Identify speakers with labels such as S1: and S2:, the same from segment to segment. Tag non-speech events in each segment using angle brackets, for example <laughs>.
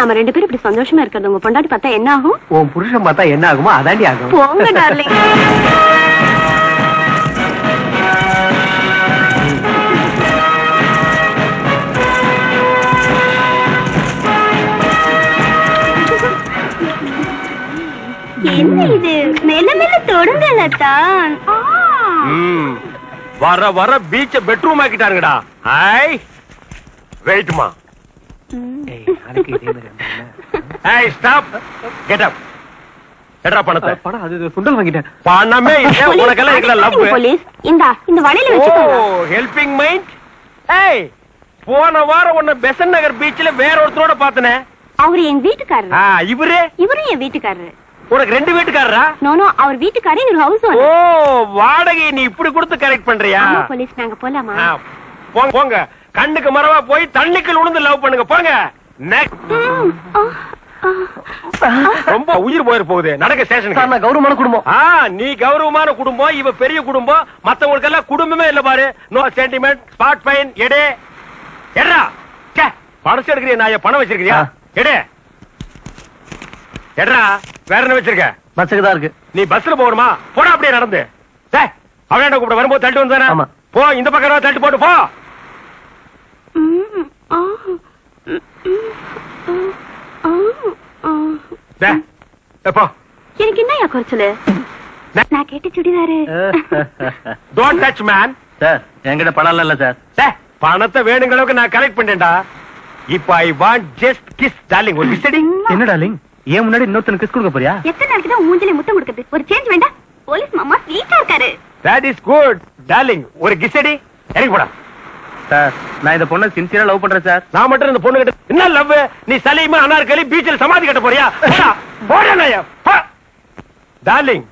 S1: நாம ரெண்டு பேரும் இப்படி சந்தோஷமா இருக்கிறது. உங்க பொண்டாட்டி பார்த்தா என்ன ஆகும்?
S2: உன் புருஷன் பார்த்தா என்ன ஆகுமோ அதாண்டி ஆகும்.
S1: போங்க டார்லிங் என்ன இது? மெல்ல மெல்ல தொடுங்கல தான்
S3: ம். வர வர பீச்ச பெட்ரூம் ஆக்கிட்டாருங்கடா. ஐ வெயிட்மா பணமே இல்ல <laughs> உனக்கெல்லாம் இருக்கல லவ்
S1: போலீஸ். இந்தா இந்த வலையில
S3: ஓ
S1: வச்சுக்கோங்க
S3: ஹெல்பிங் மைண்ட் ஏய் போன வாரம் உன்ன பெசன் நகர் பீச்ல வேற ஒருத்தரோட பார்த்தனே.
S1: அவரு என் வீட்டுக்காரரு.
S3: ஆ இவரு?
S1: இவரும் என் வீட்டுக்காரரு.
S3: உனக்கு ரெண்டு வீட்டுக்காரரா?
S1: நோனோ அவர் வீட்டுக்காரர் இவர் ஹவுஸ்
S3: ஓ
S1: ஓனர்
S3: வாடகை நீ இப்படி கொடுத்து கரெக்ட் பண்றியா?
S1: போலீஸ் நாங்க போலாமா?
S3: போங்க. கண்ணுக்கு மரவா போய் தண்ணிக்குள் உளுந்து லவ் பண்ணுங்க. போங்க. ரொம்ப உயிர் போயிரு போகுது. நடக்க ஸ்டேஷன்
S2: கௌரவமான குடும்பம்.
S3: ஆ நீ கௌரவமான குடும்பம் இவ பெரிய குடும்பம். மத்தவங்களுக்கு எல்லாம் குடும்பமே இல்ல பாரு. நோ சென்டிமெண்ட் ஸ்பாட் ஃபைன் எடே. எடா பணம் எடுக்கிறியா நான் பணம் வச்சிருக்கியா. எடே. எடா வேற என்ன வச்சிருக்க?
S2: பஸ்ஸுக்கு தான் இருக்கு.
S3: நீ பஸ்ல போகணுமா? போடா அப்படியே நடந்து. அவன் கூப்பிட வரும்போது தள்ளிட்டு வந்தானே. போ இந்த பக்கம் வா, தள்ளிட்டு போட்டு போ.
S1: எனக்கு என்னயா குறைச்சலு? நான் கேட்ட churidar.
S3: Don't touch man
S2: sir என்கிட்ட பணம் இல்ல சார்
S3: பணத்தை வேணுங்கிற அளவுக்கு நான் கலெக்ட் பண்ணிட்டேன்டா. இப்ப I want just kiss darling ஒரு விசிடி
S2: என்ன டார்லிங் ஏன் முன்னாடி இன்னொருத்தனுக்கு கிஸ் கொடுக்க போறியா?
S1: எத்தனை நாளைக்கு தான் மூஞ்சிலே முத்தம் கொடுக்குது ஒரு சேஞ்ச் வேண்டாம் போலீஸ் மாமா ஸ்வீட்டா இருக்காரு.
S3: தட் இஸ் குட் டார்லிங் ஒரு கிசடி இறங்கி போடா.
S2: சார். நான் இந்த பொண்ணை சின்சியரா லவ் பண்றேன் சார்.
S3: நான் மட்டும் இந்த பொண்ணு கிட்ட என்ன லவ் நீ சலீமா அனார்கலி பீச்சில் சமாதி கட்ட போறியா? போடா. டார்லிங்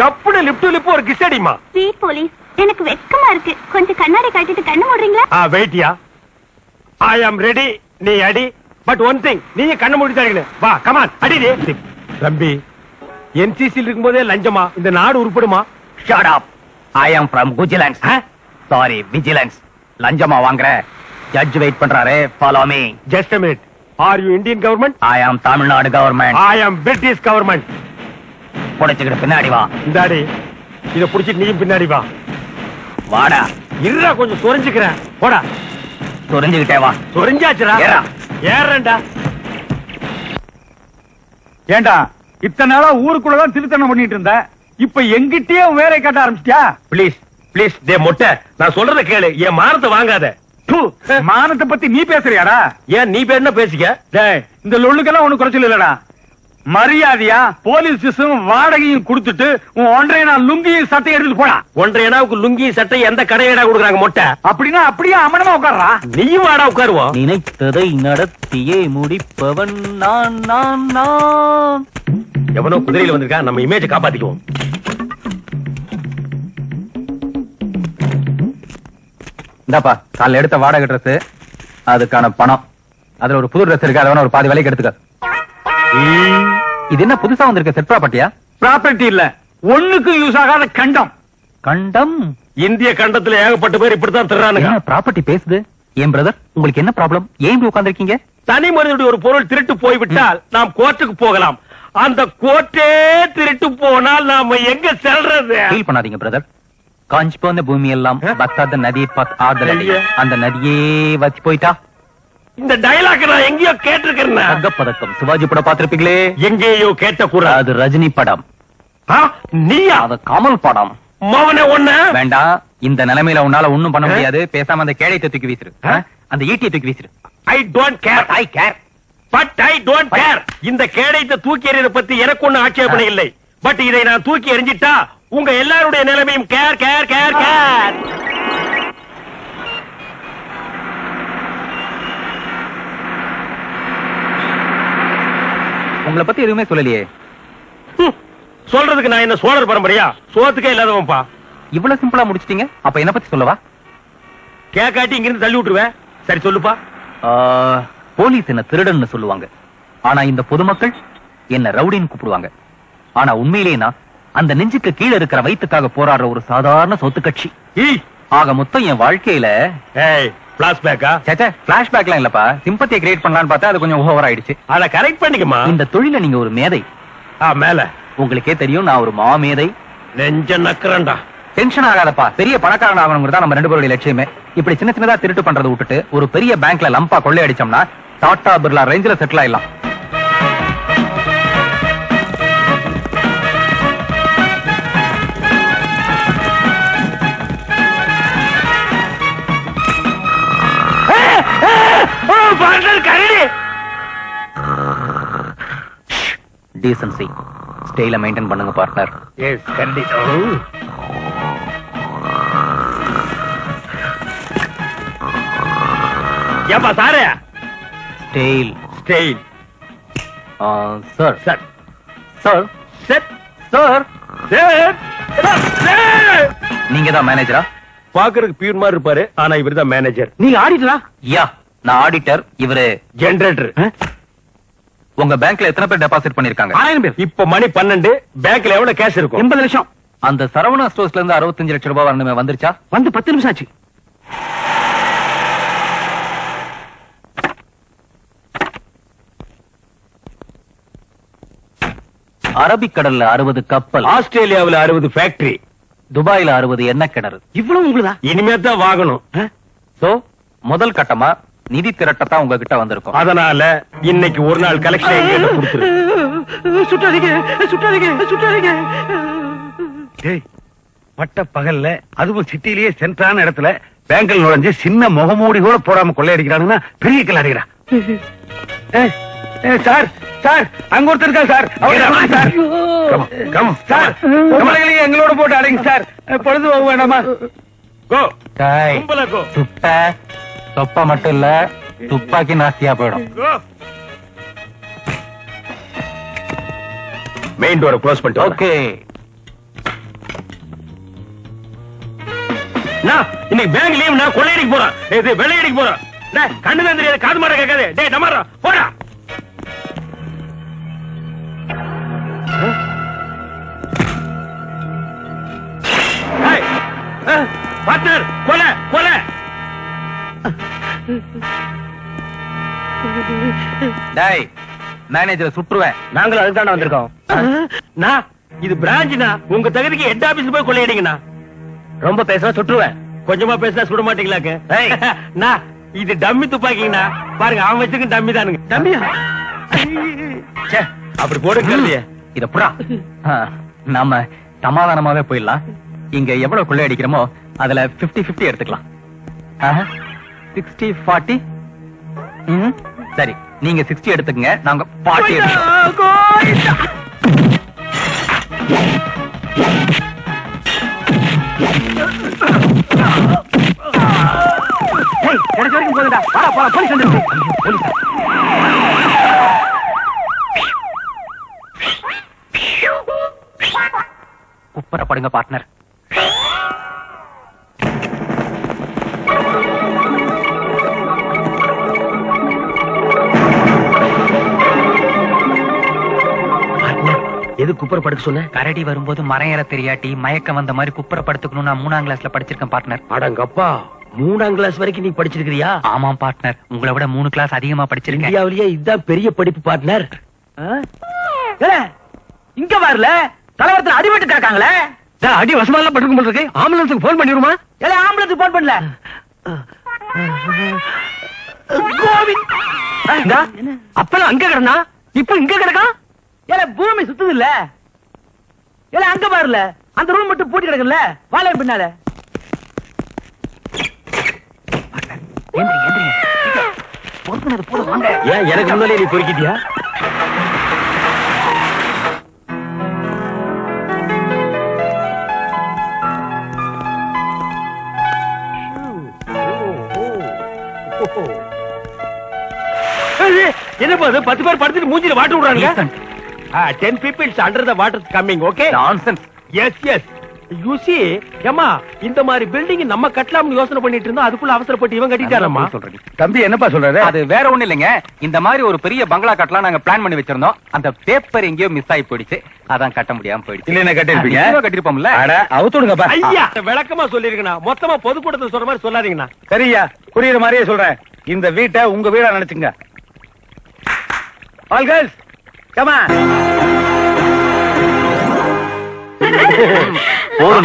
S3: கப்புனு லிப் டு லிப் ஒரு கிசடிமா
S1: ஸ்வீட் போலீஸ் எனக்கு வெட்கமா இருக்கு. கொஞ்சம் கண்ணாடி கட்டிட்டு கண்ணு மூடுறீங்களா?
S3: ஆ வெயிட்டியா ஐ ஆம் ரெடி நீ அடி. பட் ஒன் திங் நீங்க கண்ணு மூடி தரீங்க வா கமான் அடி நீ. தம்பி என்சிசியில் இருக்கும்போதே லஞ்சமா? இந்த நாடு உருப்படுமா?
S4: Shut up I am from குஜிலன்ஸ் sorry vigilance லஞ்சமா வாங்குற? ஜட்ஜ் வெயிட் பண்றாரு follow me
S3: just minute are you Indian government
S4: I am Tamil Nadu government
S3: I am British government
S4: புடிச்சுக்கிட்டு பின்னாடி வா.
S3: இந்தாடி. இத புடிச்சிட்டு நீயும் பின்னாடி வா.
S4: வாடா.
S3: இருடா கொஞ்சம் சொரிஞ்சுக்கிறேன். போடா.
S4: சொரிஞ்சுக்கிட்டே வா.
S3: சொரிஞ்சாச்சுடா.
S4: ஏறா.
S3: ஏறேன்டா.
S5: ஏண்டா இத்தனை நாளா ஊருக்குள்ளதான் திருத்தணம் பண்ணிட்டு இருந்த? இப்ப எங்கிட்டயே உன் வேலை காட்ட ஆரம்பிச்சிட்டியா?
S3: ப்ளீஸ் ப்ளீஸ் டே மொட்டை நான் சொல்றத கேளு. என் மானத்தை வாங்காத.
S5: மானத்தை பத்தி நீ பேசுறியாடா?
S3: ஏன் நீ பேர் என்ன பேசிக்க.
S5: டேய் இந்த லொள்ளுக்கெல்லாம் ஒண்ணு குறைச்சல் இல்லடா. மரியாதையா போலீஸ் ஸ்டேஷன் வாடகையும் கொடுத்துட்டு உன் ஒன்றைய நாள் லுங்கியும் சட்டையும் எடுத்துட்டு போடா.
S3: ஒன்றரை நாவுக்கு லுங்கி சட்டை எந்த கடையடா கொடுக்குறாங்க மொட்டை?
S5: அப்படின்னா அப்படியே அமனமா உட்கார்றா.
S3: நீயும் வாடா உட்காருவோம்.
S4: நினைத்ததை நடத்தியே முடிப்பவன் நான் நான் நான்.
S3: எவனோ குதிரையில வந்திருக்கா நம்ம இமேஜ் காப்பாத்திக்குவோம்.
S4: இந்தாப்பா காலைல எடுத்த வாடகை ட்ரெஸ் அதுக்கான பணம். அதுல ஒரு புது ட்ரெஸ் இருக்கு அதை ஒரு பாதி விலைக்கு எடுத்துக்க. இது என்ன புதுசா வந்திருக்க செட் ப்ராப்பர்ட்டியா
S5: ப்ராப்பர்ட்டி இல்ல. ஒண்ணுக்கு யூஸ் ஆகாத கண்டம்.
S4: கண்டம்?
S3: இந்திய கண்டத்துல ஏகப்பட்ட பேர் இப்படித்தான் திருறானுங்க.
S4: ப்ராப்பர்ட்டி பேசுது? ஏன் பிரதர் உங்களுக்கு என்ன ப்ராப்ளம் ஏன் இப்படி உட்கார்ந்திருக்கீங்க?
S3: தனி மனிதனுடைய ஒரு பொருள் திருட்டு போய்விட்டால் நாம் கோர்ட்டுக்கு போகலாம். அந்த கோர்ட்டே திருட்டு போனால் நாம எங்க செல்றது?
S4: ஃபீல் பண்ணாதீங்க பிரதர் காஞ்சி போன பூமி எல்லாம் பத்தாத நதியை பார்த்து ஆறுதல். அந்த நதியே வச்சு போயிட்டா?
S3: இந்த டயலாக் நான் எங்கேயோ கேட்டிருக்கிறேன்
S4: தங்கப்பதக்கம். சிவாஜி படம் பார்த்திருப்பீங்களே?
S3: எங்கேயோ கேட்ட கூடாது
S4: அது ரஜினி படம்.
S3: நீயா?
S4: அது கமல் படம்.
S3: மவனே ஒண்ணு
S4: வேண்டாம் இந்த நிலைமையில உன்னால ஒண்ணும் பண்ண முடியாது. பேசாம அந்த கேடயத்தை தூக்கி வீசிரு? அந்த ஈட்டியை தூக்கி வீசிரு.
S3: I don't care I care but I don't care இந்த கேடயத்தை தூக்கி எறியத பத்தி எனக்கு ஒண்ணு ஆட்சேபனை இல்லை. பட் இதை நான் தூக்கி எறிஞ்சிட்டா உங்க எல்லாருடைய நிலைமையும் கேர் கேர் கேர் கேர்
S4: உங்களை பத்தி எதுவுமே சொல்லலையே.
S3: சொல்றதுக்கு நான் என்ன சோழர் பரம்பரையா? சோத்துக்கே இல்லாதவன்பா
S4: இவ்வளவு சிம்பிளா முடிச்சிட்டீங்க. அப்ப என்ன பத்தி சொல்லவா?
S3: கேக்காட்டி இங்கிருந்து தள்ளி விட்டுருவேன் சரி சொல்லுப்பா.
S4: போலீஸ் என்ன திருடன்னு சொல்லுவாங்க. ஆனா இந்த பொதுமக்கள் என்ன ரவுடின்னு கூப்பிடுவாங்க. ஆனா உண்மையிலேயே நான் அந்த நெஞ்சுக்கு கீழே இருக்கிற வயித்துக்காக போராடுற ஒரு சாதாரண சொத்து கட்சி. ஆக மொத்தம் என் வாழ்க்கையில
S3: ஏய் பிளாஸ்பேக்கா
S4: சேச்சே பிளாஷ்பேக்லாம் இல்லப்பா. சிம்பத்தியை கிரியேட் பண்ணலாம்னு பார்த்தா அது கொஞ்சம் ஓவர் ஆயிடுச்சு.
S3: அத கரெக்ட் பண்ணிக்கமா
S4: இந்த தொழில நீங்க ஒரு மேதை.
S3: ஆ மேல.
S4: உங்களுக்கே தெரியும் நான் ஒரு மா மேதை
S3: நெஞ்ச நக்கறண்டா
S4: டென்ஷன் ஆகாதப்பா. பெரிய பணக்காரன் ஆகணுங்கிறது நம்ம ரெண்டு பேருடைய லட்சியமே. இப்படி சின்ன சின்னதா திருட்டு பண்றதை விட்டுட்டு ஒரு பெரிய பேங்க்ல லம்பா கொள்ளை அடிச்சோம்னா டாடா பிர்லா ரேஞ்சில செட்டில் ஆயிடலாம். டீசன்சி ஸ்டைல மெயின்டைன் பண்ணுங்க பார்ட்னர்
S3: எஸ் கரடி ஏப்பா சாரே
S4: style
S3: style
S4: sir
S3: sir
S4: sir
S3: set
S4: sir
S3: set
S4: நீங்க தான் மேனேஜரா
S3: பாக்குறதுக்கு பியூர் மாதிரி இருப்பாரு ஆனா இவர் தான் மேனேஜர்
S6: நீங்க ஆடிட்டரா
S4: யா நான் ஆடிட்டர் இவரு
S3: ஜெனரேட்டர்
S4: உங்க பேங்க்ல எத்தனை பேர் டெபாசிட் பண்ணிருக்காங்க?
S6: ஆயிரம் பேர்.
S3: இப்ப மணி பன்னெண்டு பேங்க்ல எவ்வளவு கேஷ் இருக்கும்?
S6: எண்பது லட்சம்.
S4: அந்த சரவணா ஸ்டோர்ஸ்ல இருந்து அறுபத்தஞ்சு லட்சம் ரூபாய் வரணுமே வந்துருச்சா?
S6: வந்து பத்து நிமிஷம் ஆச்சு.
S4: அரபிக்கடல்ல அறுபது கப்பல்.
S3: ஆஸ்திரேலியாவுல அறுபது ஃபேக்டரி
S4: துபாயில அறுபது எண்ணெய் கிணறு.
S6: இவ்வளவு உங்களுதா?
S3: இனிமே தான் வாங்கணும்.
S4: சோ முதல் கட்டமா நிதி திரட்டத்தான் உங்ககிட்ட வந்திருக்கும்.
S3: அதனால இன்னைக்கு ஒரு நாள் கலெக்ஷன் எங்கிட்ட கொடுத்துரு.
S6: சுட்டாதீங்க சுட்டாதீங்க சுட்டாதீங்க. டேய் பட்ட பகல்ல அதுவும் சிட்டிலேயே சென்ட்ரான இடத்துல பேங்கில் நுழைஞ்சு சின்ன முகமூடி கூட போடாம கொள்ளையடிக்கிறானுன்னா பெரிய கிளாடிக்கிறா சார் சார் அங்க ஒருத்தர் இருக்கா சார். சார். சார் பொம்பளைகளையும் எங்களோட போட்டு அடைங்க சார். பொழுது போக
S3: கும்பலா go.
S4: சுட்ட தொப்பா மட்டும் இல்ல துப்பாக்கி நாஸ்தியா போயிடும்.
S3: மெயின் டோரை க்ளோஸ் பண்ணிட்டு.
S4: ஓகே
S3: நான் இன்னைக்கு பேங்க் லீவ் நான் கொள்ளையடிக்க போறேன் இது வெள்ளையடிக்க போறேன் டேய் கண்ணு தான் தெரியாது காது மாற கேட்காது. டேய் டமாரா போடா. பார்ட்னர் கொலை கொலை.
S4: டேய் மேனேஜரை சுற்றுவேன்
S3: நாங்களும் அதுக்கு தானே வந்திருக்கோம் இது பிரான்ச்னா உங்க தகுதிக்கு ஹெட் ஆபீஸ் போய் கொள்ளையடிங்கண்ணா. ரொம்ப பேசினா சுட்டுருவேன். கொஞ்சமா பேசினா சுட மாட்டீங்களாக்கு? <laughs> இது டம்மி துப்பாக்கிங்கண்ணா. பாருங்க அவன் வச்சிருக்க டம்மி தானுங்க. ச்சே, அப்படி போடுங்க
S4: இத புறா நாம சமாதானமாவே போயிடலாம். இங்க எவ்வளவு கொள்ளை அடிக்கிறோமோ அதுல 50 50 எடுத்துக்கலாம். சிக்ஸ்டி ஃபார்ட்டி சரி நீங்க சிக்ஸ்டி எடுத்துக்கங்க நாங்க ஃபார்ட்டி
S6: கிடைச்ச வரைக்கும் போதுடா. வாடா போலாம் போலீஸ் வந்துருச்சு
S4: குப்பரப்படுங்க பார்ட்னர்
S3: எது குப்பர் படுக்க சொன்ன?
S4: கரடி வரும்போது மரம் ஏற தெரியாட்டி மயக்கம் வந்த மாதிரி குப்பரை படுத்துக்கணும் நான் மூணாம் கிளாஸ்ல படிச்சிருக்கேன் பார்ட்னர்
S3: அடங்கப்பா. மூணாம் கிளாஸ் வரைக்கும் நீ படிச்சிருக்கிறியா?
S4: ஆமாம் பார்ட்னர் உங்களை விட மூணு கிளாஸ் அதிகமா படிச்சிருக்கேன்.
S3: இந்தியாவிலேயே இதுதான் பெரிய படிப்பு பார்ட்னர்
S6: இங்க வரல. தலைவரத்துல அடிபட்டு கிடக்காங்களே அடி வசமா எல்லாம் பட்டிருக்கும் போல இருக்கு ஆம்புலன்ஸுக்கு போன் பண்ணிடுமா? ஏல ஆம்புலன்ஸுக்கு போன் பண்ணல. கோவிந்த். அப்பெல்லாம் அங்க கிடந்தா? இப்ப இங்க கிடக்கா ஏல பூமி சுத்துது இல்ல ஏல அங்க பாருல அந்த ரூம் மட்டும் பூட்டி கிடக்குல்ல? வாழை பின்னால.
S3: எனக்கு முன்னாலே நீ பொறுக்கிட்டியா? என்னப்பா பத்து பேர் படுத்துட்டு மூஞ்சில வாட்டர் விடுறாங்க. Ten peoples under the water coming okay
S4: Nonsense.
S3: Yes yes you see ஏமா இந்த மாதிரி பில்டிங் நம்ம கட்டலாம்னு யோசனை பண்ணிட்டு இருந்தோம் அதுக்குள்ள அவசரப்பட்டு இவன் கட்டிட்டாரம்மா
S4: சொல்றீங்க
S6: தம்பி என்னப்பா சொல்றாரு?
S4: அது வேற ஒண்ணு இல்லைங்க. இந்த மாதிரி ஒரு பெரிய பங்களா கட்டலாம் நாங்க பிளான் பண்ணி வச்சிருந்தோம். அந்த பேப்பர் எங்கேயோ மிஸ் ஆகி போயிடுச்சு. அதான் கட்ட முடியாம போயிடுச்சு.
S6: இல்லைன்னா கட்டிருப்பீங்க
S4: நிச்சயமா கட்டிருப்போம்ல.
S6: அவுத்துடுங்கப்பா
S3: ஐயா விளக்கமா சொல்லிருக்கா மொத்தமா பொதுக்கூட்டத்தில் சொல்ற மாதிரி சொல்லாதீங்கண்ணா.
S6: சரியா புரியுற மாதிரியே சொல்றேன். இந்த வீட்டை உங்க வீடா நினைச்சுங்க. ஆல் கேர்ள்ஸ் கமா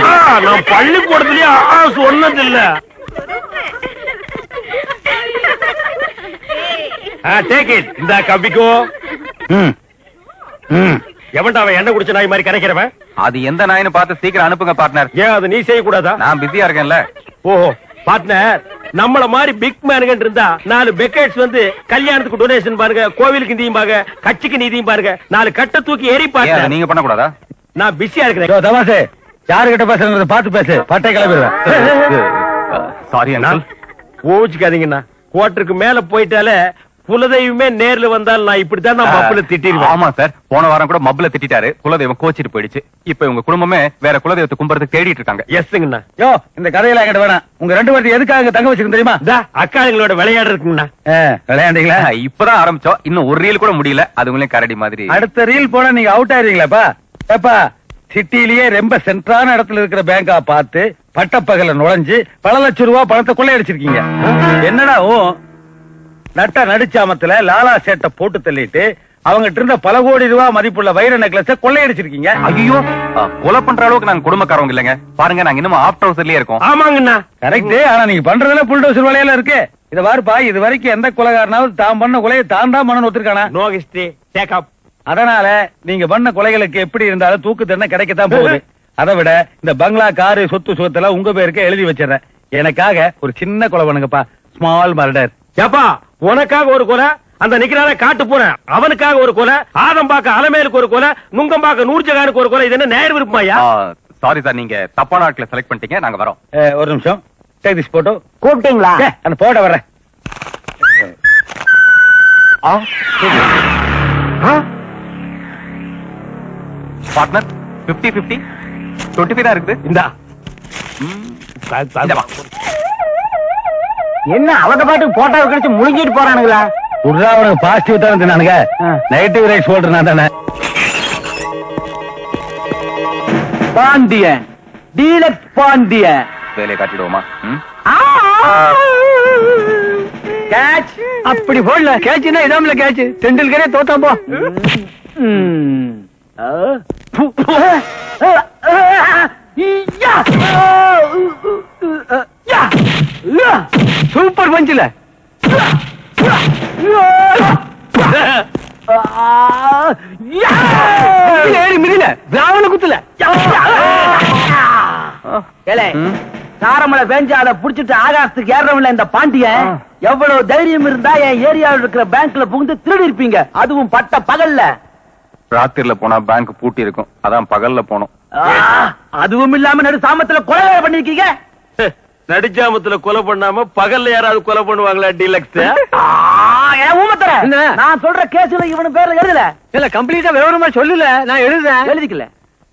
S3: ஆ, நான் பள்ளிக்கூடத்திலேயே ஆ சொன்னது இல்ல டேக் இட் இந்த
S6: ம்.
S3: எவன்டா அவன் எண்ணெய் குடிச்ச நாய் மாதிரி கரைக்கிறவன்?
S4: அது எந்த நாயின்னு பார்த்து சீக்கிரம் அனுப்புங்க பார்ட்னர்
S3: ஏன் அது நீ செய்யக்கூடாதா?
S4: நான் பிஸியா இருக்கேன்ல.
S3: ஓஹோ பார்ட்னர் நம்மள மாதிரி பிக் மேனுங்க இருந்தா நாலு பெக்கெட்ஸ் வந்து கல்யாணத்துக்கு டொனேஷன் பாருங்க கோவிலுக்கு நிதியும் பாருங்க கட்சிக்கு நிதியும் பாருங்க நாலு கட்டை தூக்கி எரி பாருங்க.
S4: நீங்க பண்ணக்கூடாதா?
S3: நான் பிஸியா இருக்கிறேன்.
S6: யோ, தமாசு யாருகிட்ட பேசுறத பார்த்து பேசு. பட்டை கிளம்பிடுவேன்.
S4: சாரி அங்கிள்
S3: கோவிச்சுக்காதீங்கண்ணா கோட்டருக்கு மேல போயிட்டாலே குலதெய்வமே நேர்ல வந்தால் நான் இப்படித்தான் நான் மப்புல திட்டிடுவேன்.
S4: ஆமா சார். போன வாரம் கூட மப்ல திட்டிட்டாரு. குலதெய்வம் கோச்சிட்டு போயிடுச்சு. இப்ப உங்க குடும்பமே வேற குலதெய்வத்தை கும்பறதுக்கு தேடிட்டு இருக்காங்க.
S3: எஸ்ங்கண்ணா
S6: யோ இந்த கதையெல்லாம் என்கிட்ட வேணாம். உங்க ரெண்டு பேர்த்து எதுக்காக தங்க வச்சிருக்கேன் தெரியுமா?
S3: இதா அக்காளுங்களோட விளையாடு இருக்குங்கண்ணா
S6: ஆ, விளையாண்டீங்களா?
S4: இப்பதான் ஆரம்பிச்சோம். இன்னும் ஒரு ரீல் கூட முடியல. அதுங்களையும் கரடி மாதிரி.
S6: அடுத்த ரீல் போனா நீங்க அவுட் ஆயிருவீங்களாப்பா? ஏப்பா சிட்டிலேயே ரொம்ப சென்ட்ரான இடத்துல இருக்கிற பேங்கா பார்த்து பட்டப்பகல நுழைஞ்சு பல லட்சம் ரூபாய் பணத்தை கொள்ளையடிச்சிருக்கீங்க. என்னடா ஓ? நட்ட நடிச்சாமத்துல லாலா சேட்டை போட்டு தள்ளிட்டு அவங்ககிட்ட இருந்த பல கோடி ரூபாய் மதிப்புள்ள வைர நெக்லஸ கொள்ளையடிச்சிருக்கீங்க.
S4: ஐயோ கொலை பண்ற அளவுக்கு நாங்க குடும்பக்காரவங்க இல்லைங்க. பாருங்க நாங்க இன்னும் ஆப்ட் ஹவுஸ்லயே இருக்கோம்.
S3: ஆமாங்கண்ணா.
S6: கரெக்ட் ஆனா நீங்க பண்றதுல புல்டோசர் வேலையில இருக்கு. இத பாருப்பா இது வரைக்கும் எந்த கொலைகாரனாவது தான் பண்ண கொலையை தான் தான் பண்ணணும் ஒத்துருக்கானா?
S3: நோ ஹிஸ்டரி டேக் அப்
S6: அதனால நீங்க பண்ண கொலைகளுக்கு எப்படி இருந்தாலும் தூக்கு தண்டனை கிடைக்கத்தான் போகுது. அதை விட இந்த பங்களா காரு சொத்து சொத்தெல்லாம் உங்க பேருக்கு எழுதி வச்சிடறேன். எனக்காக ஒரு சின்ன கொலை பண்ணுங்கப்பா. ஸ்மால் மர்டர்
S3: ஏப்பா உனக்காக ஒரு கொலை அந்த நிக்கிறான காட்டு போறேன் அவனுக்காக ஒரு கொலை ஆதம்பாக்க அலமேலுக்கு ஒரு கொலை நுங்கம்பாக்க நூர்ஜகானுக்கு ஒரு கொலை இது என்ன நேர் விருப்பமாயா
S4: சாரி சார் நீங்க தப்பான ஆட்களை செலக்ட் பண்ணிட்டீங்க நாங்க வரோம்.
S6: ஒரு நிமிஷம். டேக் திஸ் போட்டோ
S7: கூப்பிட்டீங்களா?
S6: அந்த போட்டோ வர்றேன்.
S4: பார்ட்னர் 50 50 டுவெண்ட்டி ஃபைவ் தான் இருக்குது.
S3: இந்தா.
S7: என்ன அவங்க பாட்டுக்கு போட்டோ கழிச்சு முழுங்கிட்டு போறானுங்களா?
S6: உடனே அவனுக்கு பாசிட்டிவ் தான் நானுங்க நெகட்டிவ் ரைட் சொல்றேன் நான் தானே.
S7: பாண்டியன் டீலக்ஸ் பாண்டியன்.
S4: வேலையை காட்டிடுவோமா?
S7: கேட்ச் அப்படி போடல. கேட்ச்னா இதாமல கேட்ச் தெண்டுல்கரே தோத்தா போ. சூப்பர் பஞ்சில. ஏறி மிதில. பிராவண குத்துல. ஏலே
S4: ம்.
S7: சாரமலை பெஞ்சு அதை புடிச்சிட்டு ஆகாசத்துக்கு ஏறவன்ல இந்த பாண்டியன் எவ்வளவு தைரியம் இருந்தா என் ஏரியாவில் இருக்கிற பேங்க்ல புகுந்து திருடி இருப்பீங்க. அதுவும் பட்ட பகல்ல.
S4: ராத்திரில போனா பேங்க் பூட்டி இருக்கும். அதான் பகல்ல போனோம்
S7: அதுவும் இல்லாம நடு சாமத்துல கொலை பண்ணிருக்கீங்க.
S3: நடிச்சாமத்துல கொலை பண்ணாம பகல்ல யாராவது கொலை பண்ணுவாங்களா டீலக்ஸ்?
S7: ஆ, ஏன் ஊமத்தர நான் சொல்ற கேஸ்ல இவனு பேர்ல எழுதல.
S5: இல்ல கம்ப்ளீட்டா விவரமா சொல்லல நான் எழுதுறேன்
S7: எழுதிக்கல.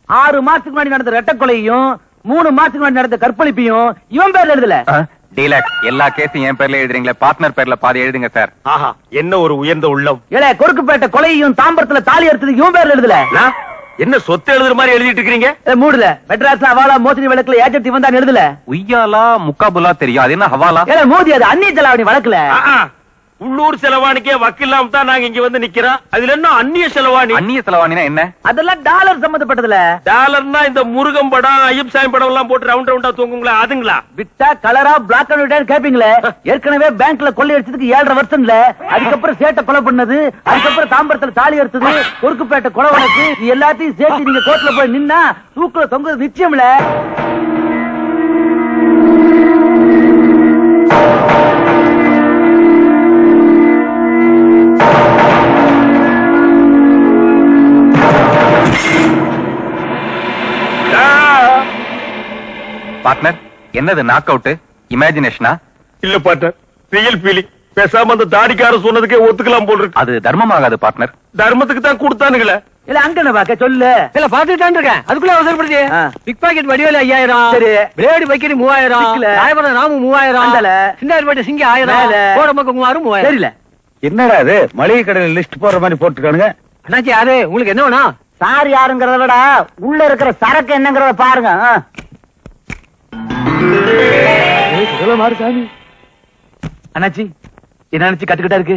S7: ஆறு மாசத்துக்கு முன்னாடி நடந்த ரெட்ட கொலையும் மூணு மாசத்துக்கு முன்னாடி நடந்த கற்பழிப்பையும் இவன் பேர்ல எழுதல.
S4: டீலக்ஸ் எல்லா கேஸும் என் பேர்ல எழுதுறீங்களே பார்ட்னர் பேர்ல பாதி எழுதுங்க சார்
S3: ஆஹா என்ன ஒரு உயர்ந்த உள்ளம்.
S7: ஏலே கொருக்குப்பேட்டை கொலையும் தாம்பரத்துல தாலி எடுத்தது இவன் பேர்ல எழுதல.
S3: என்ன சொத்து எழுதுற மாதிரி எழுதிட்டு இருக்கீங்க
S7: மூடுல. மெட்ராஸ்ல அவாலா மோசடி வழக்குல ஏஜென்ட் இவன் தான் எழுதல.
S4: உய்யாலா முக்காபுலா தெரியும். அது என்ன ஹவாலா?
S7: மோதி அது அந்நிய செலாவணி வழக்குல.
S3: உள்ளூர் செலவாணிக்கே வக்கில்லாம தான் நாங்க இங்க வந்து நிக்கிறோம். அதுல என்ன அந்நிய செலவாணி?
S4: அந்நிய செலவாணினா என்ன?
S7: அதெல்லாம் டாலர் சம்பந்தப்பட்டதுல
S3: டாலர்னா இந்த முருகன் படம் ஐயப் சாமி படம் எல்லாம் போட்டு ரவுண்ட் ரவுண்டா தூங்குங்களா? அதுங்களா?
S7: விட்டா கலரா பிளாக் அண்ட் ஒயிட் கேப்பீங்களே. ஏற்கனவே பேங்க்ல கொள்ளை அடிச்சதுக்கு ஏழரை வருஷம்ல. அதுக்கப்புறம் சேட்டை கொலை பண்ணது அதுக்கப்புறம் தாம்பரத்துல தாலி எடுத்தது குறுக்குப்பேட்டை கொலை இது எல்லாத்தையும் சேர்த்து நீங்க கோர்ட்ல போய் நின்னா தூக்குல தொங்குறது நிச்சயம்ல.
S4: பார்ட்னர் என்னது நாக் அவுட் இமேஜினேஷனா
S3: இல்ல பாட்டர் ரியல் ஃபீலிங் பேசாம அந்த தாடிக்கார சொன்னதுக்கே ஒத்துக்கலாம் போல் இருக்கு.
S4: அது தர்மமாகாது பார்ட்னர்
S3: தர்மத்துக்கு தான் கொடுத்தானுங்களே.
S7: இல்ல அங்க என்ன பாக்க சொல்லு.
S5: இல்ல பாத்துட்டு தான் இருக்கேன். அதுக்குள்ள அவசரப்படுது. பிக் பாக்கெட் வடிவேல ஐயாயிரம்.
S7: சரி.
S5: பிளேடு வைக்கிற மூவாயிரம். ராயபுரம் ராமு மூவாயிரம்.
S7: அந்தால.
S5: சிந்தாரிப்பேட்டை சிங்க ஆயிரம்.
S7: மேல.
S5: கோடம்பக்கம் குமாரும் மூவாயிரம்.
S7: தெரியல.
S6: என்னடா அது மளிகை கடையில லிஸ்ட் போடுற மாதிரி போட்டுருக்கானுங்க.
S5: அண்ணாச்சி யாரு? உங்களுக்கு என்ன வேணும்?
S7: சார் யாருங்கிறத விட உள்ள இருக்கிற சரக்கு என்னங்கறத பாருங்க. அண்ணாச்சி என்ன நினைச்சு கட்டுக்கிட்டா இருக்கு?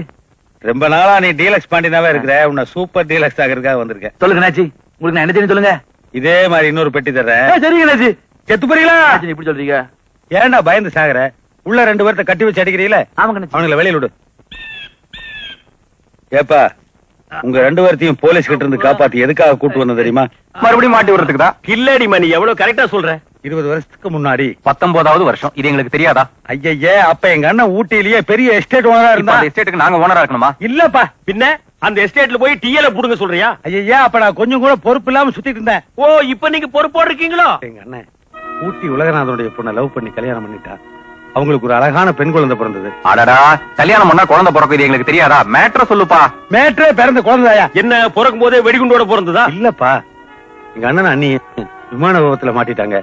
S6: ரொம்ப நாளா நீ டீலக்ஸ் பாண்டினாவே இருக்கிற. உன்னை சூப்பர் டீலக்ஸ் ஆகிறதுக்காக வந்திருக்கேன்.
S7: சொல்லுங்க அண்ணாச்சி. உங்களுக்கு நான் என்ன சொல்லுங்க.
S6: இதே மாதிரி இன்னொரு பெட்டி தர்றேன்.
S7: சரிங்க அண்ணாச்சி.
S6: செத்து போறீங்களா?
S7: இப்படி சொல்றீங்க?
S6: ஏன்டா பயந்து சாகுற? உள்ள ரெண்டு பேர்த்த கட்டி வச்சு
S7: அண்ணாச்சி.
S6: அவனுங்களை வெளியில விடு. ஏப்பா உங்க ரெண்டு பேர்த்தையும் போலீஸ் கிட்ட இருந்து காப்பாத்தி எதுக்காக கூட்டு வந்தது தெரியுமா?
S4: மறுபடியும் மாட்டி விடுறதுக்கு தான்
S3: கில்லடி மணி எவ்வளவு கரெக்டா சொல்ற?
S6: இருபது வருஷத்துக்கு முன்னாடி
S4: பத்தொன்பதாவது வருஷம். இது எங்களுக்கு தெரியாதா?
S6: ஐயய்யே அப்ப எங்க அண்ணன் ஊட்டியிலேயே பெரிய எஸ்டேட் ஓனரா இருந்தா?
S4: அந்த எஸ்டேட்டுக்கு நாங்க ஓனரா இருக்கணுமா?
S6: இல்லப்பா.
S3: பின்ன அந்த எஸ்டேட்ல போய் டீயல புடுங்க சொல்றியா?
S6: ஐயய்யா அப்ப நான் கொஞ்சம் கூட பொறுப்பு இல்லாம சுத்திட்டு இருந்தேன்.
S3: ஓ இப்ப நீங்க பொறுப்போடு இருக்கீங்களோ
S6: எங்க அண்ணன் ஊட்டி உலகநாதனுடைய பொண்ணை லவ் பண்ணி கல்யாணம் பண்ணிட்டா. அவங்களுக்கு ஒரு அழகான பெண் குழந்தை பிறந்தது.
S4: அடடா கல்யாணம் பண்ணா குழந்தை பிறக்கும் இது எங்களுக்கு தெரியாதா? மேட்ர சொல்லுப்பா.
S6: மேற்றே பிறந்த குழந்தையா?
S3: என்ன பிறக்கும் போதே வெடிகுண்டோட பிறந்ததா?
S6: இல்லப்பா. எங்க அண்ணன் அண்ணி விமான விபத்துல மாட்டிட்டாங்க.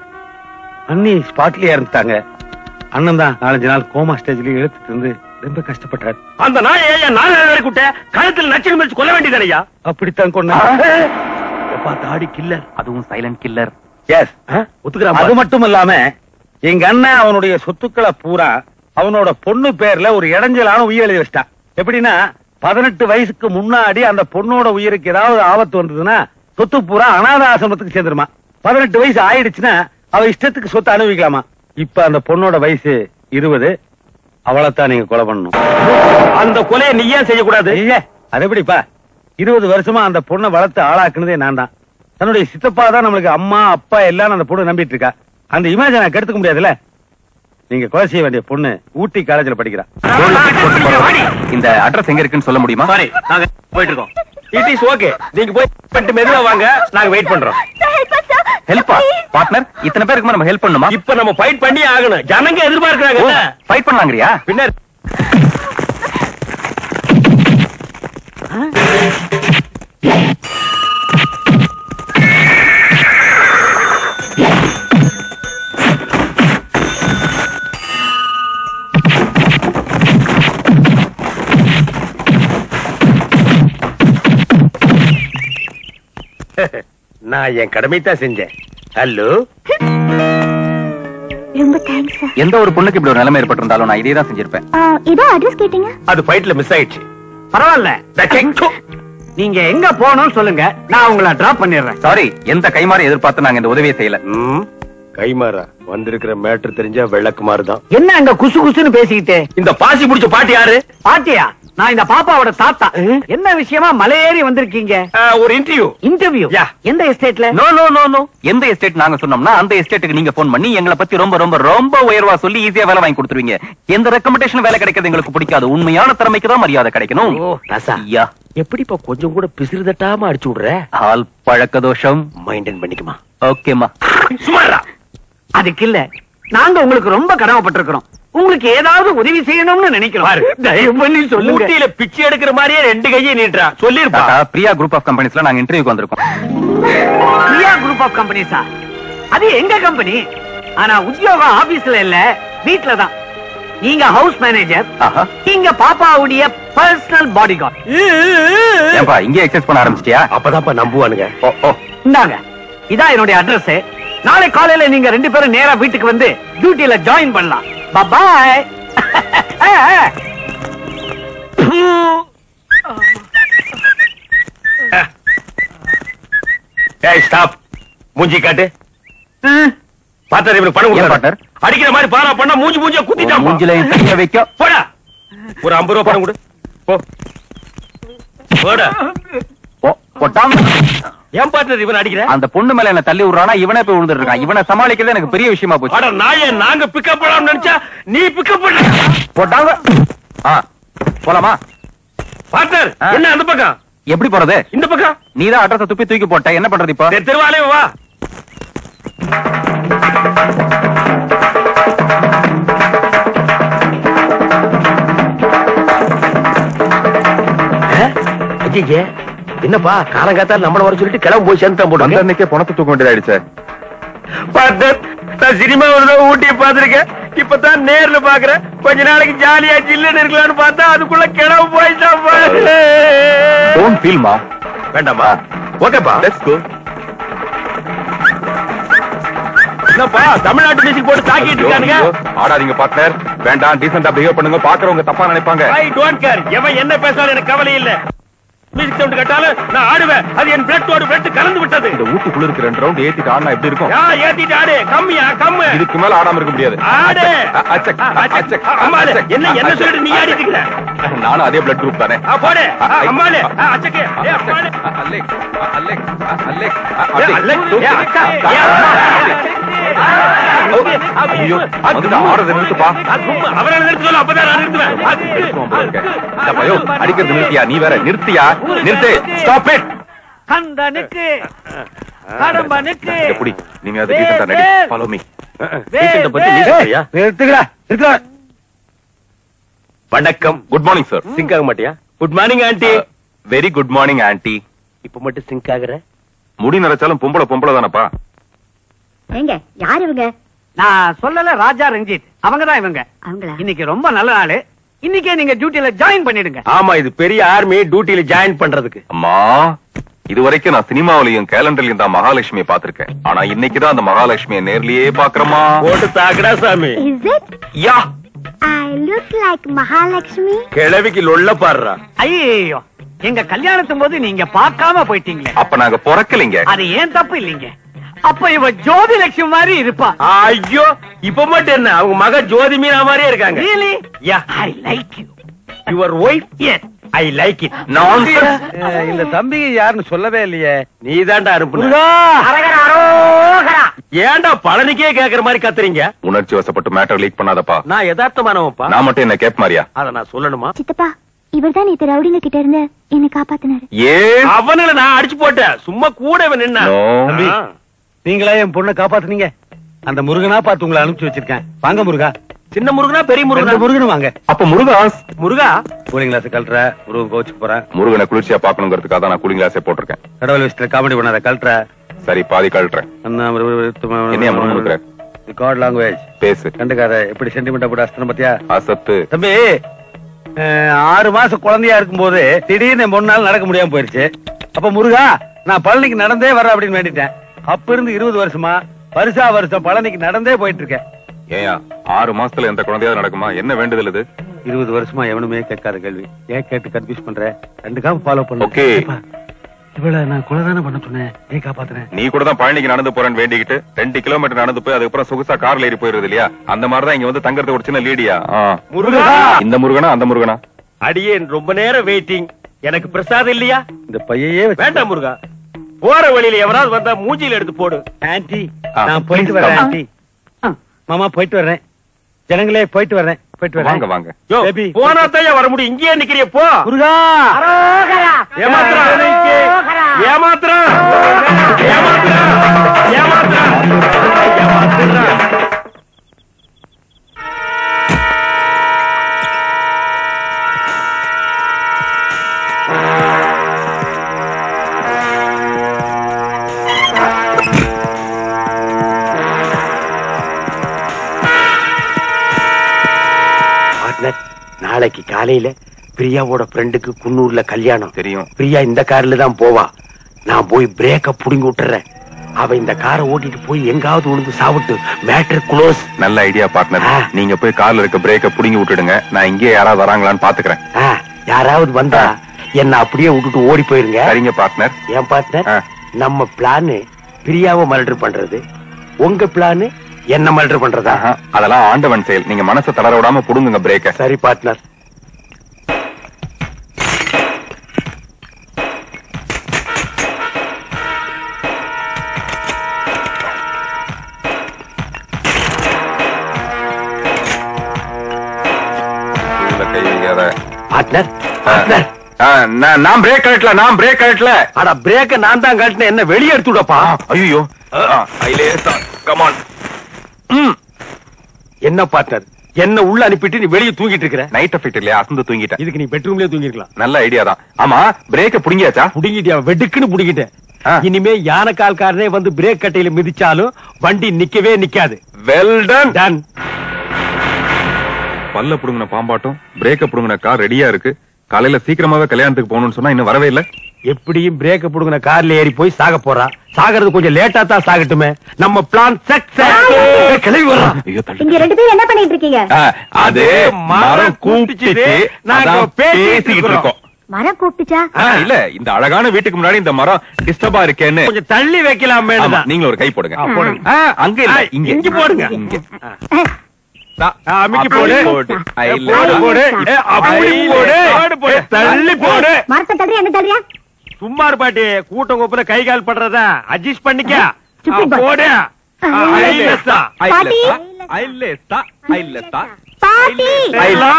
S6: அண்ணி ஸ்பாட்லயே இறந்துட்டாங்க. அண்ணன் தான் நாலஞ்சு நாள் கோமா ஸ்டேஜ்லயே இழுத்துட்டு இருந்து ரொம்ப கஷ்டப்பட்டார்.
S3: அந்த நாய் ஏன் நாலு கூட்ட கழுத்துல நச்சு மிதிச்சு கொல்ல வேண்டியதானையா
S6: அப்படித்தான் கொண்டா
S3: தாடி கில்லர்
S4: அதுவும் சைலண்ட் கில்லர்
S6: எஸ்
S3: ஒத்துக்கிறான்
S6: அது மட்டும் இல்லாம எங்க அண்ணன் அவனுடைய சொத்துக்களை பூரா அவனோட பொண்ணு பேர்ல ஒரு இடைஞ்சலான உயிர் எழுதி வச்சிட்டான். எப்படின்னா பதினெட்டு வயசுக்கு முன்னாடி அந்த பொண்ணோட உயிருக்கு ஏதாவது ஆபத்து வந்ததுன்னா சொத்து பூரா அனாத ஆசிரமத்துக்கு சேர்ந்துருமா. பதினெட்டு வயசு ஆயிடுச்சுன்னா அவ இஷ்டத்துக்கு சொத்து அனுபவிக்கலாமா? இப்ப அந்த பொண்ணோட வயசு இருபது. அவளைத்தான் நீங்க கொலை பண்ணணும்.
S3: அந்த கொலையை நீ ஏன் செய்யக்கூடாது?
S6: ஐயே, அது எப்படிப்பா? இருபது வருஷமா அந்த பொண்ணை வளர்த்து ஆளாக்குனதே நான் தான் தன்னுடைய சித்தப்பா தான் நம்மளுக்கு அம்மா அப்பா எல்லாம் அந்த பொண்ணு நம்பிட்டு இருக்கா அந்த இமேஜ் நான் கெடுத்துக்க முடியாதுல்ல? நீங்க கொலை செய்ய வேண்டிய பொண்ணு ஊட்டி காலேஜ்ல படிக்கிறா.
S4: இந்த அட்ரஸ் எங்க இருக்குன்னு சொல்ல முடியுமா?
S3: போயிட்டு இருக்கோம். இட் இஸ் ஓகே நீங்க போய் பண்ணிட்டு மெதுவா வாங்க. நாங்க வெயிட் பண்றோம்.
S4: ஹெல்ப்பா பார்ட்னர் இத்தனை பேருக்கு நம்ம ஹெல்ப் பண்ணுமா
S3: இப்ப நம்ம ஃபைட் பண்ணி ஆகணும். ஜனங்க எதிர்பார்க்கறாங்க
S4: ஃபைட் பண்ணலாங்கறியா?
S3: பின்னர் நான் என் கடமை தான் செஞ்சேன். ஹலோ
S8: ரொம்ப தேங்க்ஸ் சார்
S4: எந்த ஒரு பொண்ணுக்கு இப்படி ஒரு நிலைமை ஏற்பட்டிருந்தாலும் நான் இதே தான் செஞ்சிருப்பேன்
S8: இதோ அட்ரஸ் கேட்டீங்க.
S3: அது ஃபைட்ல மிஸ் ஆயிடுச்சு.
S5: பரவாயில்ல. நீங்க எங்க போகணும்னு சொல்லுங்க. நான் உங்களை டிராப் பண்ணிடுறேன்.
S4: சாரி எந்த கைமாறி எதிர்பார்த்து நாங்க இந்த உதவியை செய்யல.
S3: கைமாறா? வந்திருக்கிற மேட்ரு தெரிஞ்சா விளக்குமாறு தான்
S5: என்ன அங்க குசு குசுன்னு பேசிக்கிட்டு?
S3: இந்த பாசி புடிச்ச பாட்டு யாரு?
S5: பாட்டியா? நான் இந்த பாப்பாவோட தாத்தா. என்ன விஷயமா மலையேறி வந்திருக்கீங்க?
S3: ஒரு இன்டர்வியூ
S5: இன்டர்வியூ. எந்த எஸ்டேட்ல
S4: நோ நோ நோ நோ எந்த எஸ்டேட் நாங்க சொன்னோம்னா அந்த எஸ்டேட்டுக்கு நீங்க போன் பண்ணி எங்களை பத்தி ரொம்ப ரொம்ப ரொம்ப உயர்வா சொல்லி ஈஸியா வேலை வாங்கி கொடுத்துருவீங்க. எந்த ரெக்கமெண்டேஷன் வேலை கிடைக்கிறது எங்களுக்கு பிடிக்காது. உண்மையான திறமைக்கு தான் மரியாதை கிடைக்கணும்.
S3: எப்படி இப்ப கொஞ்சம் கூட பிசிறு தட்டாம அடிச்சு விடுற?
S4: ஆள் பழக்க தோஷம்
S3: மைண்டன் பண்ணிக்குமா.
S4: ஓகேமா
S3: சுமாரா
S5: அதுக்கு இல்ல. நாங்க உங்களுக்கு ரொம்ப கடமைப்பட்டிருக்கிறோம் உங்களுக்கு ஏதாவது உதவி செய்யணும்னு. தயவு பண்ணி சொல்லுங்க.
S3: ஊட்டியில பிச்சை எடுக்கிற மாதிரியே ரெண்டு கையை நீட்டுறா சொல்லிருப்பா.
S4: பிரியா குரூப் ஆஃப் கம்பெனிஸ்ல நாங்க இன்டர்வியூக்கு வந்திருக்கோம்.
S5: பிரியா குரூப் ஆஃப் கம்பெனிஸா அது எங்க கம்பெனி ஆனா உத்தியோகம் ஆபீஸ்ல இல்ல வீட்ல தான். நீங்க ஹவுஸ் மேனேஜர். நீங்க பாப்பாவுடைய பர்சனல் பாடி கார்டு
S4: ஏன்பா இங்கே எக்ஸஸ் பண்ண ஆரம்பிச்சிட்டியா?
S3: அப்பதான்ப்பா நம்புவானுங்க.
S5: இந்தாங்க. இதான் என்னுடைய அட்ரஸ் நாளை காலையில நீங்க ரெண்டு பேரும் நேரா வீட்டுக்கு வந்து டியூட்டில ஜாயின் பண்ணலாம். பாய்
S3: ஏய் ஸ்டாப் மூஞ்சி காட்டு. பார்த்தா இவனுக்கு பணம்
S4: ஏன்
S3: கொடுத்தாரு.
S4: partner?
S3: அடிக்கிற மாதிரி பாரா பண்ணா மூஞ்சி மூஞ்சிய குத்திட்டான்
S4: மூஞ்சில கைய வைக்க
S3: போடா. ஒரு ஐம்பது ரூபா பணம் கொடு. போ. போடா.
S4: போ, போட்டாம்
S3: ஏன் பார்ட்னர் இவன் அடிக்கிற?
S4: அந்த பொண்ணு மேல என்ன தள்ளி விடுறானா? இவனே போய் விழுந்துட்டு இருக்கான். இவனை சமாளிக்கிறது எனக்கு பெரிய விஷயமா போச்சு.
S3: அட நாயே நாங்க பிக்கப் பண்ணலாம்னு நினைச்சா நீ பிக்கப் பண்ண.
S4: போட்டாங்க. ஆ போலாமா?
S3: பார்ட்னர். என்ன அந்த பக்கம்?
S4: எப்படி போறது?
S3: இந்த பக்கம்.
S4: நீதான் அட்ரஸ் துப்பி தூக்கி போட்ட. என்ன பண்றது இப்போ?
S3: திருவாலே வா. ஐயே என்னப்பா காலங்காத்தால நம்மள வர சொல்லிட்டு கிளம்ப போய் சேர்ந்துட்டான் போட்டு
S4: அன்னைக்கே பணத்தை தூக்க வேண்டியதாயிடுச்சே
S3: நான் சினிமா ஒரு ஊட்டி பாத்திருக்கேன் இப்பதான் நேர்ல பாக்குறேன் கொஞ்ச நாளைக்கு ஜாலியா ஜில்லுன்னு இருக்கலாம்னு பார்த்தா அதுக்குள்ள கிளம்ப போயிட்டான் வேண்டாமா ஓகேப்பா.
S4: லெட்ஸ் கோ
S3: என்னப்பா தமிழ்நாட்டு மியூசிக் போட்டு தாக்கிட்டு இருக்கானுங்க.
S4: ஆடாதீங்க பார்ட்னர் வேண்டாம் டீசெண்டா பிஹேவ் பண்ணுங்க. பாக்குறவங்க தப்பா நினைப்பாங்க.
S3: ஐ டோன்ட் கேர் எவன் என்ன பேசாலும் எனக்கு கவலை இல்ல. மியூசிக் சவுண்ட் கேட்டாலும் நான் ஆடுவேன் அது என் பிளட்டோட பிளட் கலந்து விட்டது
S4: இந்த ஊட்டுக்குள்ள இருக்க ரெண்டு ரவுண்ட் ஏத்திட்டு ஆடினா எப்படி இருக்கும்
S3: யா ஏத்திட்டு ஆடு கம்மியா கம்மு
S4: இதுக்கு மேல ஆடாம இருக்க முடியாது
S3: ஆடு
S4: அச்சக்,
S3: அச்சக். அம்மாளு, என்ன என்ன. சொல்லிட்டு நீ ஆடிட்டு இருக்க
S4: நானும் அதே பிளட் குரூப் தானே
S3: போடு அம்மாளு அச்சக்கு ஏ, அம்மாளு.
S4: அ- அல்லேக், அ- அல்லேக், அ- அல்லேக், அ-
S3: ஏ,
S4: அல்லேக்.
S3: அல்ல, ஏ, அக்கா.
S4: ஐயோ, வந்து ஆடுறதை நிறுத்துப்பா.
S3: அவரை நிறுத்த சொல்லு, அப்பதான் நான் நிறுத்துவேன்.
S4: அடிக்கிறது நிறுத்தியா நீ வேற நிறுத்தியா நிறுத்து. ஸ்டாப் இட்
S5: கந்தனுக்கு கடம்பனுக்கு.
S4: புடி நீங்க அது டீசெண்டா நடி ஃபாலோ மீ
S3: டீசெண்ட்டை பத்தி நீ சொல்றியா?
S6: நிறுத்துக்கடா நிறுத்துக்கடா
S3: வணக்கம்.
S4: குட் மார்னிங் சார்
S3: சிங்க் ஆக மாட்டியா? Good morning aunty
S4: very good morning aunty
S3: இப்ப மட்டும் சிங்க் ஆகுற?
S4: முடி நரைச்சாலும் பொம்பளை பொம்பளை தானப்பா?
S8: ஏங்க யார் இவங்க?
S5: நான் சொல்லல ராஜா ரஞ்சித். அவங்க தான் இவங்க.
S8: அவங்களா?
S5: இன்னைக்கு ரொம்ப நல்ல நாள் இன்னைக்கே நீங்க டியூட்டில ஜாயின் பண்ணிடுங்க.
S3: ஆமா இது பெரிய ஆர்மி டியூட்டில ஜாயின் பண்றதுக்கு.
S4: அம்மா இது வரைக்கும் நான் சினிமாவிலையும் கேலண்டர்லயும் தான் மகாலட்சுமியை பாத்திருக்கேன் ஆனா இன்னைக்குதான் அந்த மகாலட்சுமியை நேர்லயே பாக்குறமா
S3: போட்டு தாக்குடா சாமி.
S8: Is it
S3: ya.
S8: I look like Mahalakshmi.
S3: கிழவிக்கு லொல்ல பாடுறா.
S5: ஐயோ எங்க கல்யாணத்தும் போது நீங்க பார்க்காம போயிட்டீங்களே.
S4: அப்ப நாங்க பிறக்கலைங்க.
S5: அது ஏன் தப்பு இல்லைங்க? அப்ப இவ ஜோதி லட்சுமி மாதிரி இருப்பா.
S3: ஐயோ இப்ப மட்டும் என்ன? அவங்க மக ஜோதி மீனா மாதிரியே இருக்காங்க.
S5: Really?
S3: Ya
S5: I like you.
S3: Your wife
S5: Yes.
S3: I like it.
S6: Ah, இந்த தம்பி யாருன்னு சொல்லவே இல்லையே.
S3: நீ தான்டா அனுப்புன. ஏன்டா பழனிக்கே கேக்குற மாதிரி கத்துறீங்க?
S4: உணர்ச்சி வசப்பட்டு மேட்டர் லீக் பண்ணாதப்பா.
S3: நான் யதார்த்தமானவன்ப்பா.
S4: நான் மட்டும் என்ன கேப் மாதிரியா?
S3: அத நான் சொல்லணுமா?
S8: சித்தப்பா இவர்தான் நேத்து ரவுடிங்க கிட்ட இருந்து என்னை காப்பாத்தினாரு.
S4: ஏ
S3: அவனுல நான் அடிச்சு போட்டேன். சும்மா கூட இவன் நின்னா.
S6: நீங்களா என் பொண்ணை காப்பாத்துனீங்க? அந்த முருகனா பார்த்து உங்களை அனுப்பிச்சு வச்சிருக்கேன். வாங்க முருகா.
S3: சின்ன முருகனா பெரிய முருகனா?
S6: முருகனும் வாங்க.
S4: அப்ப முருகாஸ்
S3: முருகா?
S6: கூலிங் கிளாஸ் கழட்டுற முருகன் கோச்சுக்கு போறேன்.
S4: முருகனை குளிர்ச்சியா பாக்கணுங்கிறதுக்காக தான் நான் கூலிங் கிளாஸே போட்டிருக்கேன்.
S6: கடவுள் விஷயத்துல காமெடி பண்ணாத கழட்டுற.
S4: சரி பாதி கழட்டுறேன்?
S6: காட் லாங்குவேஜ்
S4: பேசு.
S6: கண்டுக்காத எப்படி சென்டிமெண்டா போட்டு அஸ்தனம் பாத்தியா?
S4: அசத்து.
S6: தம்பி ஆறு மாசம் குழந்தையா இருக்கும்போது திடீர்னு என் பொண்ணால நடக்க முடியாம போயிருச்சு. அப்ப முருகா நான் பழனிக்கு நடந்தே வர அப்படின்னு வேண்டிட்டேன். அப்ப இருந்து இருபது வருஷமா வருஷா வருஷம் பழனிக்கு நடந்தே போயிட்டு இருக்கேன்
S4: ஏயா ஆறு மாசத்துல எந்த குழந்தையாவது நடக்குமா? என்ன வேண்டுதல் இது?
S6: இருபது வருஷமா எவனுமே கேட்காத கேள்வி. ஏன் கேட்டு கன்ஃபியூஸ் பண்ற? ரெண்டுக்காக ஃபாலோ பண்ணு.
S4: Okay.
S6: அப்பா, இவள நான் கொலை தானே பண்ண சொன்னேன். ஏன் காப்பாத்துறேன்
S4: நீ கூட தான் பழனிக்கு நடந்து போறேன்னு வேண்டிக்கிட்டு ரெண்டு கிலோமீட்டர் நடந்து போய் அதுக்கப்புறம் சொகுசா கார்ல ஏறி போயிருது இல்லையா? அந்த மாதிரிதான் இங்க வந்து தங்கறது ஒரு சின்ன லீடியா ஆ.
S3: முருகா!
S4: இந்த முருகனா அந்த முருகனா?
S3: அடியேன் ரொம்ப நேரம் வெயிட்டிங் எனக்கு பிரசாதம் இல்லையா?
S6: இந்த பையையே
S3: வேண்டாம் முருகா. போற வழியில எவராவது வந்தா மூஞ்சில எடுத்து போடு.
S6: ஆன்ட்டி
S4: ஆ,
S6: நான் போயிட்டு வரேன். ஆன்ட்டி. மாமா போயிட்டு வர்றேன். ஜனங்களே போயிட்டு வர்றேன் போயிட்டு
S4: வாங்க
S6: வரேன்
S4: வாங்க.
S3: யோ
S6: Baby.
S3: போனா தான் வர முடியும். இங்கேயே நிக்கிறிய போ.
S6: முருகா!
S5: அரோகரா.
S3: ஏமாத்துறான்
S5: அரோகரா.
S3: ஏமாத்துறான் காலையில பிரியாவோட ஃப்ரெண்டுக்கு குன்னூர்ல கல்யாணம்.
S4: தெரியும்.
S3: பிரியா இந்த கார்ல தான் போவா. நான் போய் பிரேக்க புடுங்கி விட்டுறேன். அவ இந்த காரை ஓட்டிட்டு போய் எங்காவது விழுந்து சாப்பிட்டு மேட்டர் க்ளோஸ்
S4: நல்ல ஐடியா பார்ட்னர். நீங்க போய் கார்ல இருக்க பிரேக்க புடுங்கி விட்டுடுங்க. நான் இங்கே யாராவது வராங்களான்னு பாத்துக்கிறேன்.
S3: யாராவது வந்தா என்ன அப்படியே விட்டுட்டு ஓடி போயிருங்க.
S4: சரிங்க பார்ட்னர்
S3: ஏன் பார்ட்னர். நம்ம பிளான் பிரியாவை மர்டர் பண்றது. உங்க பிளான் என்ன மர்டர் பண்றதா?
S4: அதெல்லாம் ஆண்டவன் செயல். நீங்க மனசை தளர விடாம புடுங்குங்க பிரேக்க
S3: சரி பார்ட்னர் பார்ட்னர். பார்ட்னர்
S4: நான் பிரேக் கழட்டல நான் பிரேக் கழட்டல.
S3: அட பிரேக்க நான் தான் கட்டினேன் என்ன வெளியே எடுத்து விடப்பா?
S4: ஐயோ கமான்
S3: என்ன பார்ட்னர் என்ன உள்ள அனுப்பிட்டு நீ வெளியே தூங்கிட்டு இருக்கிற?
S4: நைட் எஃபெக்ட் இல்லையா? அசந்து தூங்கிட்டேன்.
S3: இதுக்கு நீ பெட்ரூம்லயே தூங்கிருக்கலாம்.
S4: நல்ல ஐடியா தான். ஆமா பிரேக்க புடிங்கியாச்சா?
S3: புடுங்கிட்டியா? வெடுக்குன்னு புடுங்கிட்டேன். இனிமே யானைக்கால்காரனே வந்து பிரேக் கட்டையில மிதிச்சாலும் வண்டி நிக்கவே நிக்காது.
S4: வெல் டன்
S3: டன்
S4: பல்ல புடுங்கின பாம்பாட்டம் பிரேக்க புடுங்கின கார் ரெடியா இருக்கு. காலையில சீக்கிரமாவே கல்யாணத்துக்கு போகணும்னு சொன்னா இன்னும் வரவே இல்ல.
S3: எப்படியும் பிரேக்க புடுங்கின கார்ல ஏறி போய் சாக போறா சாகிறது கொஞ்சம் லேட்டா தான் சாகட்டுமே. நம்ம பிளான் சக்சஸ் கிளம்பி
S4: தள்ளு.
S8: இங்க ரெண்டு பேரும் என்ன பண்ணிட்டு இருக்கீங்க?
S4: அது மரம்
S3: நாங்க
S4: பேசிக்கிட்டு இருக்கோம்.
S8: மரம் கூப்பிட்டுச்சா?
S4: ஆ, இல்ல இந்த அழகான வீட்டுக்கு முன்னாடி இந்த மரம் டிஸ்டர்பா இருக்கேன்னு.
S3: கொஞ்சம் தள்ளி வைக்கலாம்
S4: ஆமா, நீங்களும் ஒரு கை போடுங்க. அங்க இல்ல இங்க.
S3: இங்க போடுங்க.
S4: இங்க.
S3: அமுக்கி போடு.
S4: போடு.
S3: போடு. போடு. போடு. தள்ளி போடு
S8: மரத்தை என்ன
S3: சும்மா இரு பாட்டி கூட்டம் கூப்பிட கை கால் படுறதா அட்ஜஸ்ட் பண்ணிக்க. போடு
S8: பாட்டி.
S3: ஐலா.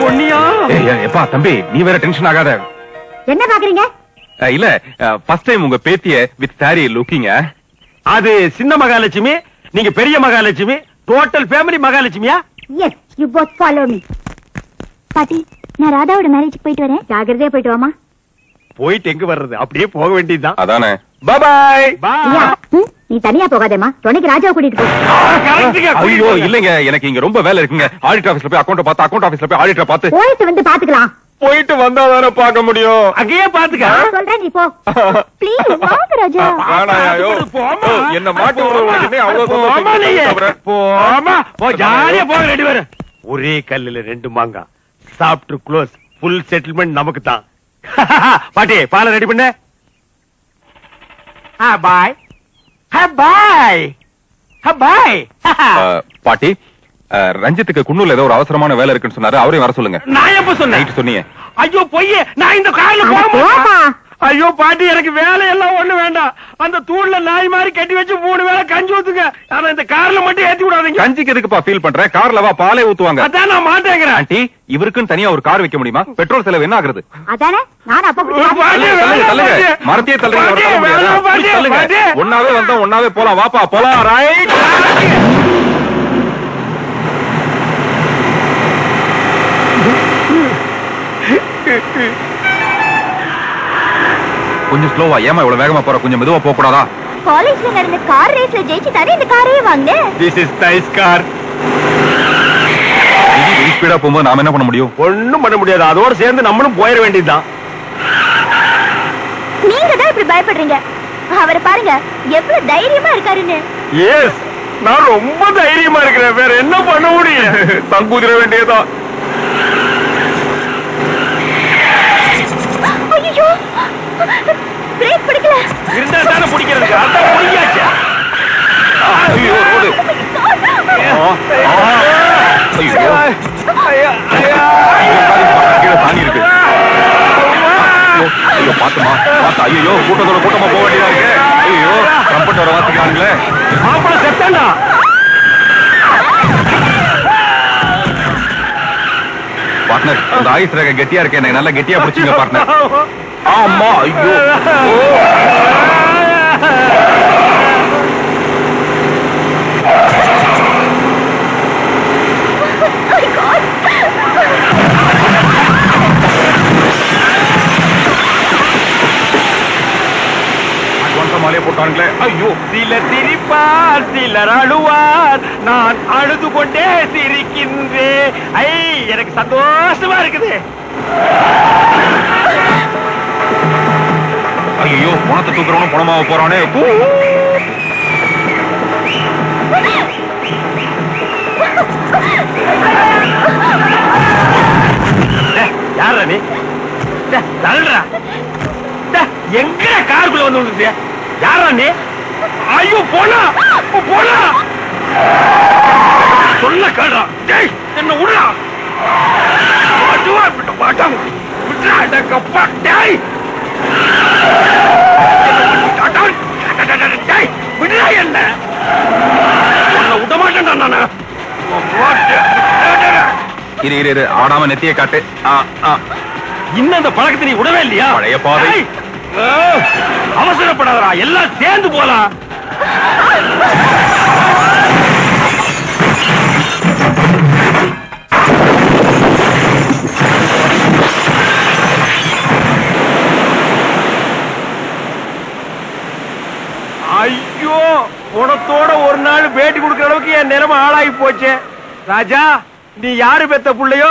S3: பொன்னியா
S4: எப்பா தம்பி நீ வேற டென்ஷன் ஆகாத
S8: என்ன பாக்குறீங்க
S4: இல்ல ஃபர்ஸ்ட் டைம் உங்க பேத்திய வித் சாரி லுக்கிங்க
S3: அது சின்ன மகாலட்சுமி நீங்க பெரிய Mahalakshmi total family மகாலட்சுமியா?
S8: Yes you both follow me பாட்டி நான் ராதாவோட மேரேஜ் போயிட்டு வரேன். ஜாகிரதையா போயிட்டு வாமா
S3: போயிட்டு எங்க வர்றது? அப்படியே போக வேண்டியதுதான்.
S4: அதானே. பாய்
S8: ம், நீ தனியா போகாதேமா துணைக்கு ராஜாவை கூட்டிட்டு போ.
S4: ஐயோ இல்லங்க எனக்கு இங்க ரொம்ப வேலை இருக்குங்க. ஆடிட் ஆபீஸ்ல போய் அக்கௌண்ட் பார்த்து அக்கௌண்ட் ஆபீஸ்ல போய் ஆடிட்டர் பார்த்து.
S8: போயிட்டு வந்து பாத்துக்கலாம்
S4: போயிட்டு வந்தா தானே பார்க்க முடியும்.
S3: அங்கேயே பாத்துக்க
S8: நான் சொல்றேன் நீ போ. ப்ளீஸ் <laughs> வாங்க ராஜா.
S3: போம்மா.
S4: ஓ, என்ன மாட்டி உனக்கு அவ்வளவு
S3: நீங்க.
S4: தவிர.
S3: போம்மா. போ ஜாலியா போக ரெண்டு பேரும். ஒரே கல்லுல ரெண்டு மாங்கா. சாப்பிட்டு க்ளோஸ் ஃபுல் செட்டில்மெண்ட் நமக்கு தான் பாட்டி பாலை ரெடி பண்ண. பாய் பாய் பாய்
S4: பாட்டி ரஞ்சித்துக்கு குன்னூர்ல ஏதோ ஒரு அவசரமான வேலை இருக்குன்னு சொன்னாரு. அவரையும் வர சொல்லுங்க.
S3: நான் எப்ப சொன்னேன்?
S4: சொன்னீங்க.
S3: ஐயோ பொய்யே. நான் இந்த கார்ல. மாட்டேன். ஐயோ பாட்டி எனக்கு வேலை எல்லாம் ஒண்ணு வேண்டாம். அந்த தூண்ல நாய் மாதிரி கட்டி வச்சு மூணு வேளை கஞ்சி ஊத்துங்க. ஆனா இந்த கார்ல மட்டும் ஏத்தி விடாதீங்க.
S4: கஞ்சிக்கு எதுக்குப்பா ஃபீல் பண்றேன் கார்ல வா பாலே ஊத்துவாங்க.
S3: அதான் நான் மாட்டேங்கிறேன்.
S4: ஆண்டி இவருக்குன்னு தனியா ஒரு கார் வைக்க முடியுமா? பெட்ரோல் செலவு என்ன ஆகுறது?
S8: அதானே? நான் அப்ப.
S4: மரத்தையே தள்ளுங்க. ஒண்ணாவே வந்தா ஒண்ணாவே போலாம். வாப்பா போலாம். ரைட் கொஞ்சம் ஸ்லோவா ஏமா இவ்வளவு வேகமா போற? கொஞ்சம் மெதுவா போக கூடாதா?
S8: காலேஜ்ல நடந்த கார் ரேஸ்ல ஜெயிச்சு தானே இந்த காரையே வாங்கினேன்
S3: திஸ் இஸ் நைஸ் கார்
S4: ஸ்பீடா போகும்போது நாம என்ன பண்ண முடியும்?
S3: ஒண்ணும் பண்ண முடியாது. அதோட சேர்ந்து நம்மளும் போயிட வேண்டியதுதான்.
S8: நீங்க தான் இப்படி பயப்படுறீங்க. அவரை பாருங்க எவ்வளவு தைரியமா இருக்காருன்னு.
S3: எஸ் நான் ரொம்ப தைரியமா இருக்கிறேன். வேற என்ன பண்ண முடியும்?
S4: தங்குதிர வேண்டியதான்
S8: ஐயோ பிரேக் பிடிக்கல.
S3: இருந்தா தானே பிடிக்கிறதுக்கு அதான் பிடிக்காச்சு?
S4: ஐயோ ரோடு ஆ, ஆ. ஐயோ. கீழே சாணி இருக்கு. ஐயோ, ஐயோ பாத்துமா பாத்து ஐயோ கூட்டத்தோட கூட்டமா போக வேண்டியதா இருக்கு. ஐயோ கம்பெனி வர வாசிக்கிறாங்களே
S3: மாப்பிள்ள செத்தாண்டா
S4: பார்ட்னர் அந்த ஆயுஸ் ரேகை கெட்டியா இருக்கேன் எனக்கு நல்லா கெட்டியா பிடிச்சிங்க பார்ட்னர் ஆமா ஐயோ. மாலையை ஐயோ.
S3: சிலர் சிரிப்பார் சிலர் அழுவார். நான் அழுது கொண்டே சிரிக்கின்றேன் ஐ எனக்கு சந்தோஷமா இருக்குது.
S4: ஐயோ பணத்தை தூக்குறவனும் பணமாக போறானே ஊ.
S3: யாரா நீ டேய், எங்க காருக்குள்ள வந்து விழுந்துட்டிய யாரா நீ ஐயோ போனா போனா சொல்ல கேடுறா டேய் என்ன விடுடா மாட்டுவா விட்டு மாட்டாங்க விட்டுடா டேய்
S4: இரு இரு ஆடாம நெத்திய காட்டு.
S3: இன்னும் அந்த பழக்கத்தை நீ விடவே இல்லையா?
S4: பழைய பாதை.
S3: டேய், அவசரப்படாதடா. எல்லாம் சேர்ந்து போலாம். ஐயோ குணத்தோட ஒரு நாள் பேட்டி கொடுக்கிற அளவுக்கு என் நிலைமை ஆளாகி போச்சு. ராஜா நீ யாரு பெத்த பிள்ளையோ?